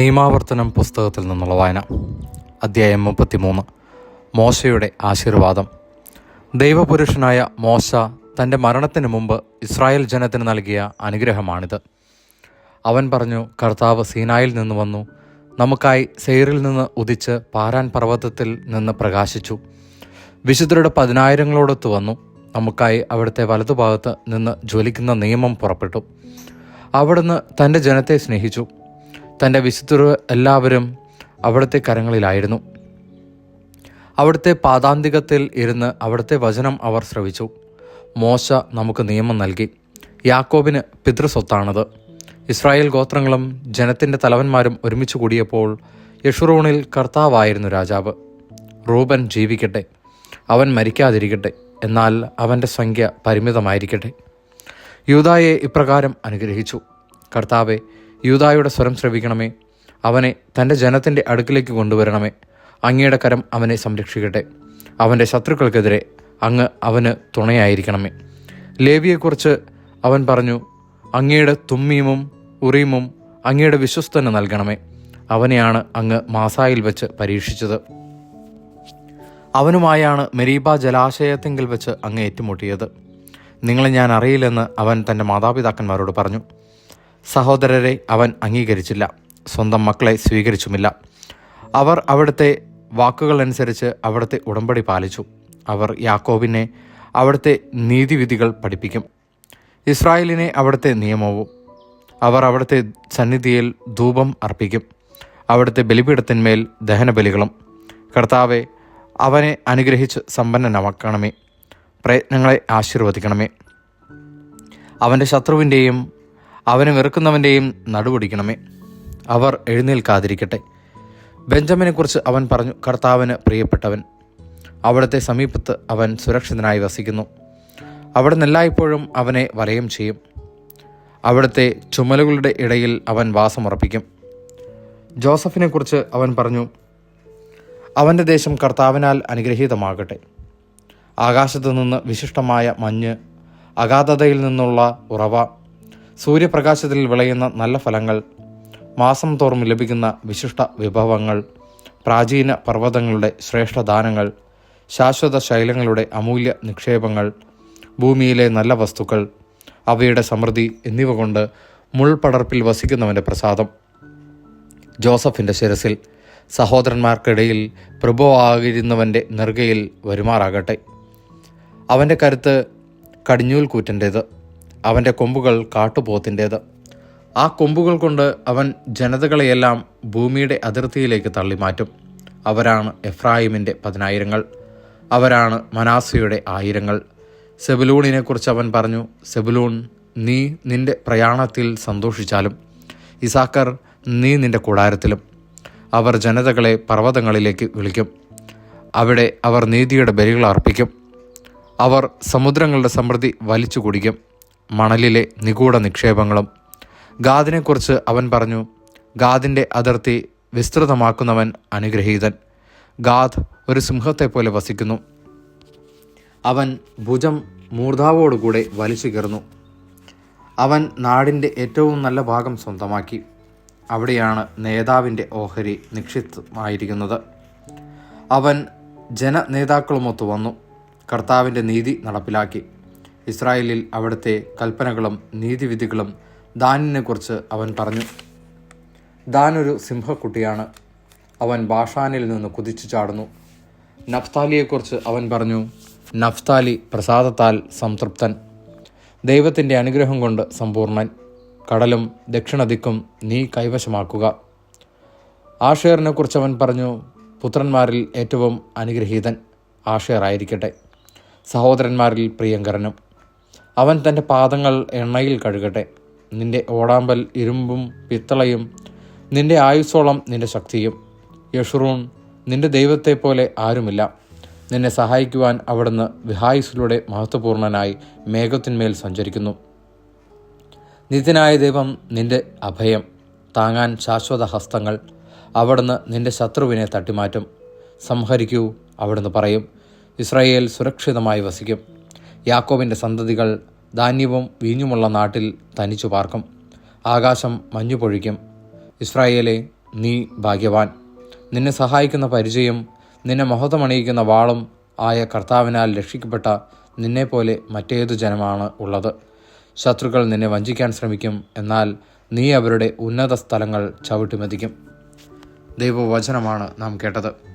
നിയമാവർത്തനം പുസ്തകത്തിൽ നിന്നുള്ള വായന. അധ്യായം മുപ്പത്തിമൂന്ന്. മോശയുടെ ആശീർവാദം. ദൈവപുരുഷനായ മോശ തന്റെ മരണത്തിന് മുമ്പ് ഇസ്രായേൽ ജനത്തിന് നൽകിയ അനുഗ്രഹമാണിത്. അവൻ പറഞ്ഞു കർത്താവ് സീനായിൽ നിന്ന് വന്നു. നമുക്കായി സെയറിൽ നിന്ന് ഉദിച്ച് പാരാൻ പർവതത്തിൽ നിന്ന് പ്രകാശിച്ചു. വിശുദ്ധരുടെ പതിനായിരങ്ങളോടൊത്ത് വന്നു. നമുക്കായി അവിടുത്തെ വലതുഭാഗത്ത് നിന്ന് ജ്വലിക്കുന്ന നിയമം പുറപ്പെട്ടു. അവിടുന്ന് തന്റെ ജനത്തെ സ്നേഹിച്ചു. തന്റെ വിശുദ്ധർ എല്ലാവരും അവിടുത്തെ കരങ്ങളിലായിരുന്നു. അവിടുത്തെ പാതാന്തികത്തിൽ ഇരുന്ന് അവിടുത്തെ വചനം അവർ ശ്രവിച്ചു. മോശ നമുക്ക് നിയമം നൽകി. യാക്കോബിന് പിതൃസ്വത്താണത്. ഇസ്രായേൽ ഗോത്രങ്ങളും ജനത്തിന്റെ തലവന്മാരും ഒരുമിച്ച് കൂടിയപ്പോൾ യഷുറൂണിൽ കർത്താവായിരുന്നു രാജാവ്. റൂബൻ ജീവിക്കട്ടെ. അവൻ മരിക്കാതിരിക്കട്ടെ. എന്നാൽ അവന്റെ സംഖ്യ പരിമിതമായിരിക്കട്ടെ. യൂതായെ ഇപ്രകാരം അനുഗ്രഹിച്ചു. കർത്താവെ യൂതായുടെ സ്വരം ശ്രവിക്കണമേ. അവനെ തന്റെ ജനത്തിന്റെ അടുക്കിലേക്ക് കൊണ്ടുവരണമേ. അങ്ങയുടെ കരം അവനെ സംരക്ഷിക്കട്ടെ. അവന്റെ ശത്രുക്കൾക്കെതിരെ അങ്ങ് അവന് തുണയായിരിക്കണമേ. ലേവിയെക്കുറിച്ച് അവൻ പറഞ്ഞു അങ്ങയുടെ തുമ്മീമും ഉറീമും അങ്ങയുടെ വിശ്വസ്തന് നൽകണമേ. അവനെയാണ് അങ്ങ് മാസായിൽ വെച്ച് പരീക്ഷിച്ചത്. അവനുമായാണ് മെരീബ ജലാശയത്തെങ്കിൽ വെച്ച് അങ്ങ് ഏറ്റുമുട്ടിയത്. നിങ്ങളെ ഞാൻ അറിയില്ലെന്ന് അവൻ തന്റെ മാതാപിതാക്കന്മാരോട് പറഞ്ഞു. സഹോദരരെ അവൻ അംഗീകരിച്ചില്ല. സ്വന്തം മക്കളെ സ്വീകരിച്ചുമില്ല. അവർ അവിടുത്തെ വാക്കുകളനുസരിച്ച് അവിടുത്തെ ഉടമ്പടി പാലിച്ചു. അവർ യാക്കോബിനെ അവിടുത്തെ നീതിവിധികൾ പഠിപ്പിക്കും. ഇസ്രായേലിനെ അവിടുത്തെ നിയമവും. അവർ അവിടുത്തെ സന്നിധിയിൽ ധൂപം അർപ്പിക്കും. അവിടുത്തെ ബലിപീഠത്തിന്മേൽ ദഹനബലികളും. കർത്താവെ അവനെ അനുഗ്രഹിച്ച് സമ്പന്നനാക്കണമേ. പ്രയത്നങ്ങളെ ആശീർവദിക്കണമേ. അവന്റെ ശത്രുവിന്റെയും അവനെ വെറുക്കുന്നവന്റെയും നടുപിടിക്കണമേ. അവർ എഴുന്നേൽക്കാതിരിക്കട്ടെ. ബെഞ്ചമിനെക്കുറിച്ച് അവൻ പറഞ്ഞു കർത്താവിന് പ്രിയപ്പെട്ടവൻ. അവിടുത്തെ സമീപത്ത് അവൻ സുരക്ഷിതനായി വസിക്കുന്നു. അവിടെ നിന്നെല്ലായ്പ്പോഴും അവനെ വലയം ചെയ്യും. അവിടുത്തെ ചുമലുകളുടെ ഇടയിൽ അവൻ വാസമുറപ്പിക്കും ജോസഫിനെക്കുറിച്ച് അവൻ പറഞ്ഞു അവന്റെ ദേശം കർത്താവിനാൽ അനുഗ്രഹീതമാകട്ടെ. ആകാശത്തു നിന്ന് വിശിഷ്ടമായ മഞ്ഞ് അഗാധതയിൽ നിന്നുള്ള ഉറവ സൂര്യപ്രകാശത്തിൽ വിളയുന്ന നല്ല ഫലങ്ങൾ മാസം തോറും ലഭിക്കുന്ന വിശിഷ്ട വിഭവങ്ങൾ പ്രാചീന പർവതങ്ങളുടെ ശ്രേഷ്ഠദാനങ്ങൾ ശാശ്വത ശൈലങ്ങളുടെ അമൂല്യ നിക്ഷേപങ്ങൾ ഭൂമിയിലെ നല്ല വസ്തുക്കൾ അവയുടെ സമൃദ്ധി എന്നിവ കൊണ്ട് മുൾപടർപ്പിൽ വസിക്കുന്നവന്റെ പ്രസാദം. ജോസഫിന്റെ ശിരസിൽ സഹോദരന്മാർക്കിടയിൽ പ്രഭുവായിരുന്നവന്റെ നെറുകയിൽ വരുമാറാകട്ടെ. അവന്റെ കരുത്ത് കടിഞ്ഞൂൽ കൂറ്റന്റേത് അവന്റെ കൊമ്പുകൾ കാട്ടുപോത്തിന്റേത് ആ കൊമ്പുകൾ കൊണ്ട് അവൻ ജനതകളെയെല്ലാം ഭൂമിയുടെ അതിർത്തിയിലേക്ക് തള്ളിമാറ്റും. അവരാണ് എഫ്രായിമിന്റെ പതിനായിരങ്ങൾ. അവരാണ് മനാസയുടെ ആയിരങ്ങൾ. സെബുലൂണിനെക്കുറിച്ച് അവൻ പറഞ്ഞു സെബുലൂൺ നീ നിന്റെ പ്രയാണത്തിൽ സന്തോഷിച്ചാലും ഇസാക്കർ നീ നിന്റെ കൂടാരത്തിലും. അവർ ജനതകളെ പർവതങ്ങളിലേക്ക് വിളിക്കും. അവിടെ അവർ നീതിയുടെ ബലികൾ അർപ്പിക്കും. അവർ സമുദ്രങ്ങളുടെ സമൃദ്ധി വലിച്ചു കുടിക്കും മണലിലെ നിഗൂഢ നിക്ഷേപങ്ങളും. ഗാദിനെക്കുറിച്ച് അവൻ പറഞ്ഞു ഗാദിന്റെ അതിർത്തി വിസ്തൃതമാക്കുന്നവൻ അനുഗ്രഹീതൻ. ഗാദ് ഒരു സിംഹത്തെ പോലെ വസിക്കുന്നു. അവൻ ഭുജം മൂർധാവോടുകൂടെ വലിച്ചു കയറുന്നു അവൻ നാടിന്റെ ഏറ്റവും നല്ല ഭാഗം സ്വന്തമാക്കി. അവിടെയാണ് നേതാവിന്റെ ഓഹരി നിക്ഷിപ്തമായിരിക്കുന്നത്. അവൻ ജനനേതാക്കളുമൊത്തു വന്നു. കർത്താവിന്റെ നീതി നടപ്പിലാക്കി. ഇസ്രായേലിൽ അവിടുത്തെ കൽപ്പനകളും നീതിവിധികളും ദാനിനെക്കുറിച്ച് അവൻ പറഞ്ഞു. ദാൻ ഒരു സിംഹക്കുട്ടിയാണ്. അവൻ ബാഷാനിൽ നിന്ന് കുതിച്ചു ചാടുന്നു. നഫ്താലിയെക്കുറിച്ച് അവൻ പറഞ്ഞു നഫ്താലി പ്രസാദത്താൽ സംതൃപ്തൻ. ദൈവത്തിന്റെ അനുഗ്രഹം കൊണ്ട് സമ്പൂർണൻ. കടലും ദക്ഷിണദിക്കും നീ കൈവശമാക്കുക. ആഷേറിനെക്കുറിച്ച് അവൻ പറഞ്ഞു പുത്രന്മാരിൽ ഏറ്റവും അനുഗ്രഹീതൻ ആഷേർ ആയിരിക്കട്ടെ. സഹോദരന്മാരിൽ പ്രിയങ്കരനും. അവൻ തന്റെ പാദങ്ങൾ എണ്ണയിൽ കഴുകട്ടെ. നിന്റെ ഓടാമ്പൽ ഇരുമ്പും പിത്തളയും നിന്റെ ആയുസോളം നിന്റെ ശക്തിയും. യഷുറൂൺ നിന്റെ ദൈവത്തെ പോലെ ആരുമില്ല. നിന്നെ സഹായിക്കുവാൻ അവിടുന്ന് വിഹായുസിലൂടെ മഹത്വപൂർണനായി മേഘത്തിന്മേൽ സഞ്ചരിക്കുന്നു. നിത്യനായ ദൈവം നിന്റെ അഭയം താങ്ങാൻ ശാശ്വത ഹസ്തങ്ങൾ അവിടുന്ന് നിന്റെ ശത്രുവിനെ തട്ടിമാറ്റും. സംഹരിക്കൂ അവിടുന്ന് പറയും. ഇസ്രായേൽ സുരക്ഷിതമായി വസിക്കും. യാക്കോബിന്റെ സന്തതികൾ ധാന്യവും വീഞ്ഞുമുള്ള നാട്ടിൽ തനിച്ചു പാർക്കും. ആകാശം മഞ്ഞു പൊഴിക്കും. ഇസ്രായേലെ നീ ഭാഗ്യവാൻ. നിന്നെ സഹായിക്കുന്ന പരിചയം നിന്നെ മഹത്വമണിയിക്കുന്ന വാളും ആയ കർത്താവിനാൽ രക്ഷിക്കപ്പെട്ട നിന്നെപ്പോലെ മറ്റേതു ജനമാണ് ഉള്ളത്. ശത്രുക്കൾ നിന്നെ വഞ്ചിക്കാൻ ശ്രമിക്കും എന്നാൽ നീ അവരുടെ ഉന്നത സ്ഥലങ്ങൾ ചവിട്ടിമതിക്കും ദൈവവചനമാണ് നാം കേട്ടത്.